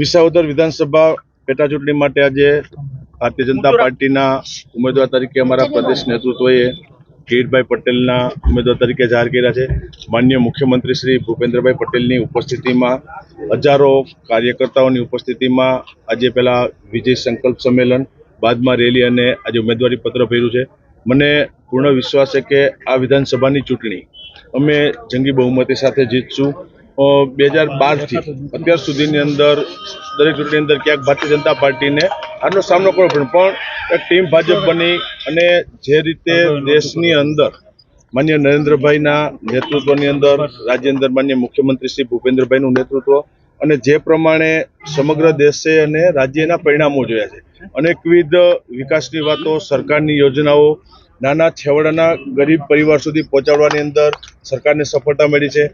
વિસાવદર વિધાનસભા પેટા ચૂંટણી માટે આજે ભારતીય જનતા પાર્ટીના ઉમેદવાર તરીકે અમારા પ્રદેશ નેતૃત્વએ કિરીટભાઈ પટેલના ઉમેદવાર તરીકે જાહેર કર્યા છે. માન્ય મુખ્યમંત્રી શ્રી ભૂપેન્દ્રભાઈ પટેલની ઉપસ્થિતિમાં હજારો કાર્યકર્તાઓની ઉપસ્થિતિમાં આજે પહેલાં વિજય સંકલ્પ સંમેલન, બાદમાં રેલી અને આજે ઉમેદવારી પત્ર ભર્યું છે. મને પૂર્ણ વિશ્વાસ છે કે આ વિધાનસભાની ચૂંટણી અમે જંગી બહુમતી સાથે જીતશું. બે હજાર બારથી અત્યાર સુધીની અંદર, દરેક ચૂંટણી અંદર ક્યાંક ભારતીય જનતા પાર્ટીને આનો સામનો કરવો પડે પણ એક ટીમ ભાજપ બની અને જે રીતે દેશની અંદર માન્ય નરેન્દ્રભાઈના નેતૃત્વની અંદર રાજ્ય અંદર માન્ય મુખ્યમંત્રી શ્રી ભૂપેન્દ્રભાઈનું નેતૃત્વ અને જે પ્રમાણે સમગ્ર દેશે અને રાજ્યના પરિણામો જોયા છે. અનેકવિધ વિકાસની વાતો, સરકારની યોજનાઓ, નાના છેવાડાના ગરીબ પરિવાર સુધી પહોંચાડવાની અંદર સરકારને સફળતા મળી છે.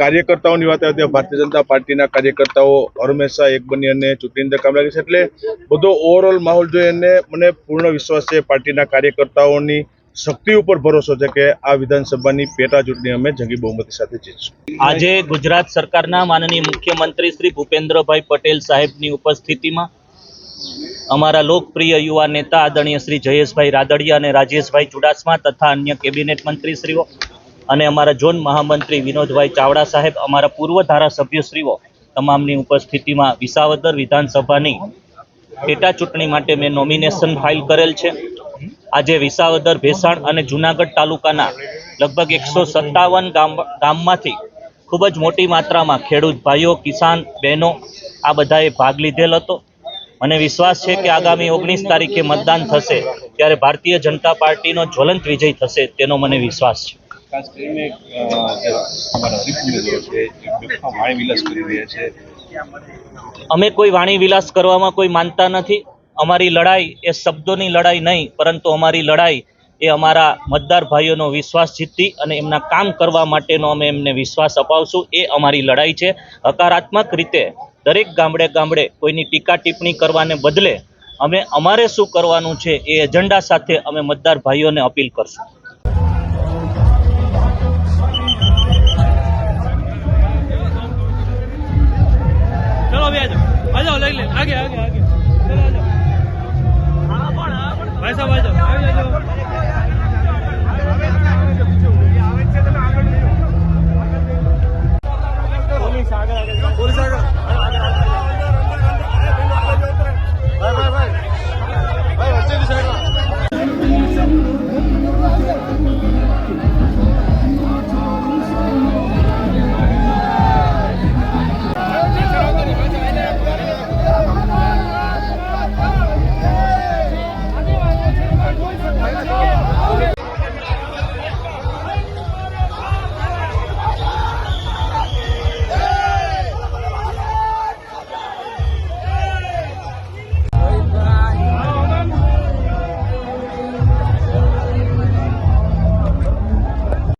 કાર્યકર્તાઓની વાત આવે ત્યાં ભારતીય જનતા પાર્ટીના કાર્યકર્તાઓ હંમેશા એક બની અને ચૂંટણી અંદર કામ લાગે છે. એટલે બધો ઓવરઓલ માહોલ જોઈને મને પૂર્ણ વિશ્વાસ છે પાર્ટીના કાર્યકર્તાઓની શક્તિ ઉપર ભરોસો છે કે આ વિધાનસભાની પેટા ચૂંટણી અમે જંગી બહુમતી સાથે જીતશું. આજે ગુજરાત સરકારના માનનીય મુખ્યમંત્રી શ્રી ભૂપેન્દ્રભાઈ પટેલ સાહેબની ઉપસ્થિતિમાં અમારા લોકપ્રિય યુવા નેતા આદરણીય શ્રી જયેશભાઈ રાદડિયા અને રાજેશભાઈ ચુડાસમા તથા અન્ય કેબિનેટ મંત્રીશ્રીઓ અને અમારા ઝોન મહામંત્રી વિનોદભાઈ ચાવડા સાહેબ, અમારા પૂર્વ ધારાસભ્યશ્રીઓ તમામની ઉપસ્થિતિમાં વિસાવદર વિધાનસભાની પેટા ચૂંટણી માટે મેં નોમિનેશન ફાઇલ કરેલ છે. આજે વિસાવદર, ભેસાણ અને જુનાગઢ તાલુકાના લગભગ એકસો સત્તાવન ગામ, ગામમાંથી ખૂબ જ મોટી માત્રામાં ખેડૂત ભાઈઓ, કિસાન બહેનો આ બધાએ ભાગ લીધેલ હતો. મને વિશ્વાસ છે કે આગામી ઓગણીસ તારીખે મતદાન થશે, ત્યારે ભારતીય જનતા પાર્ટીનો જ્વલંત વિજય થશે તેનો મને વિશ્વાસ છે. ખાસ કરીને અમારા હરીફ ઉમેદવારો છે વાણી વિલાસ કરી રહ્યા છે. અમે કોઈ વાણી વિલાસ કરવામાં કોઈ માનતા નથી. અમારી લડાઈ એ શબ્દોની લડાઈ નહીં, પરંતુ અમારી લડાઈ એ અમારા મતદાર ભાઈઓનો વિશ્વાસ જીતી અને એમના કામ કરવા માટેનો અમે એમને વિશ્વાસ અપાવશું. એ અમારી લડાઈ છે. હકારાત્મક રીતે દરેક ગામડે ગામડે કોઈની ટીકા ટિપ્પણી કરવાને બદલે અમે અમારે શું કરવાનું છે એ એજન્ડા સાથે અમે મતદાર ભાઈઓને અપીલ કરશું. ਆ ਗਿਆ ਆ ਗਿਆ ਆ ਗਿਆ।